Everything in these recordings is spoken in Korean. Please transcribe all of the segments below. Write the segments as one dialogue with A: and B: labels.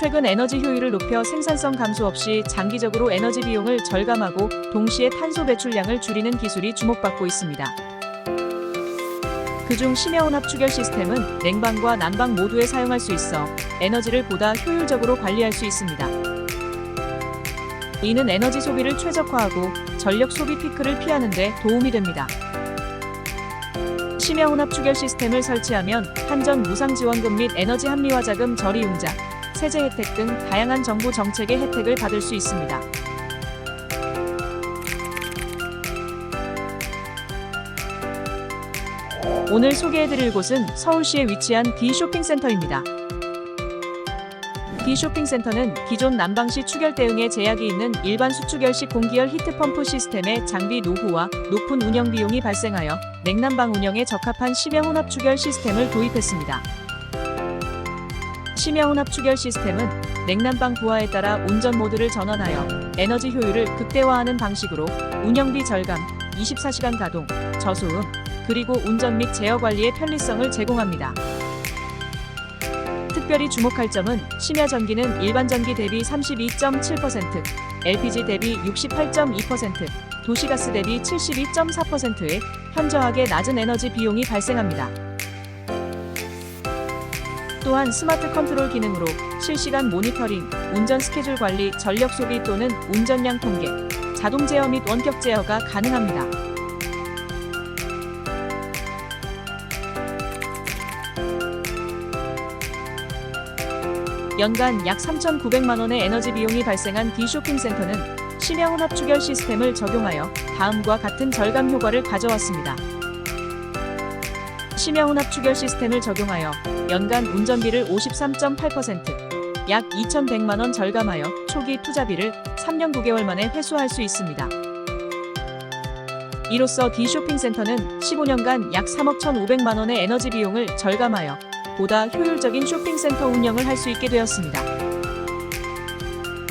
A: 최근 에너지 효율을 높여 생산성 감소 없이 장기적으로 에너지 비용을 절감하고 동시에 탄소 배출량을 줄이는 기술이 주목받고 있습니다. 그중 심야혼합 추결 시스템은 냉방과 난방 모두에 사용할 수 있어 에너지를 보다 효율적으로 관리할 수 있습니다. 이는 에너지 소비를 최적화하고 전력 소비 피크를 피하는 데 도움이 됩니다. 심야 혼합 추결 시스템을 설치하면 한전 무상 지원금 및 에너지 합리화 자금 저리 융자, 세제 혜택 등 다양한 정부 정책의 혜택을 받을 수 있습니다. 오늘 소개해드릴 곳은 서울시에 위치한 D 쇼핑센터입니다. D 쇼핑센터는 기존 난방시 추결 대응에 제약이 있는 일반 수추결식 공기열 히트펌프 시스템의 장비 노후와 높은 운영 비용이 발생하여 냉난방 운영에 적합한 심야 혼합 추결 시스템을 도입했습니다. 심야 혼합 추결 시스템은 냉난방 부하에 따라 운전 모드를 전환하여 에너지 효율을 극대화하는 방식으로 운영비 절감, 24시간 가동, 저소음, 그리고 운전 및 제어 관리의 편리성을 제공합니다. 특별히 주목할 점은 심야 전기는 일반 전기 대비 32.7%, LPG 대비 68.2%, 도시가스 대비 72.4%의 현저하게 낮은 에너지 비용이 발생합니다. 또한 스마트 컨트롤 기능으로 실시간 모니터링, 운전 스케줄 관리, 전력 소비 또는 운전량 통계, 자동 제어 및 원격 제어가 가능합니다. 연간 약 3,900만 원의 에너지 비용이 발생한 D 쇼핑 센터는 심야 혼합 추결 시스템을 적용하여 다음과 같은 절감 효과를 가져왔습니다. 심야 혼합 추결 시스템을 적용하여 연간 운전비를 53.8%, 약 2,100만 원 절감하여 초기 투자비를 3년 9개월 만에 회수할 수 있습니다. 이로써 D 쇼핑센터는 15년간 약 3억 1,500만 원의 에너지 비용을 절감하여 보다 효율적인 쇼핑센터 운영을 할 수 있게 되었습니다.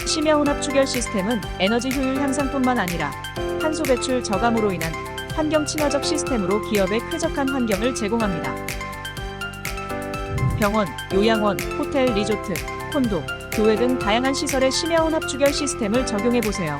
A: 심야 혼합 추결 시스템은 에너지 효율 향상뿐만 아니라 탄소 배출 저감으로 인한 환경 친화적 시스템으로 기업에 쾌적한 환경을 제공합니다. 병원, 요양원, 호텔, 리조트, 콘도, 교회 등 다양한 시설의 심야 혼합 추결 시스템을 적용해 보세요.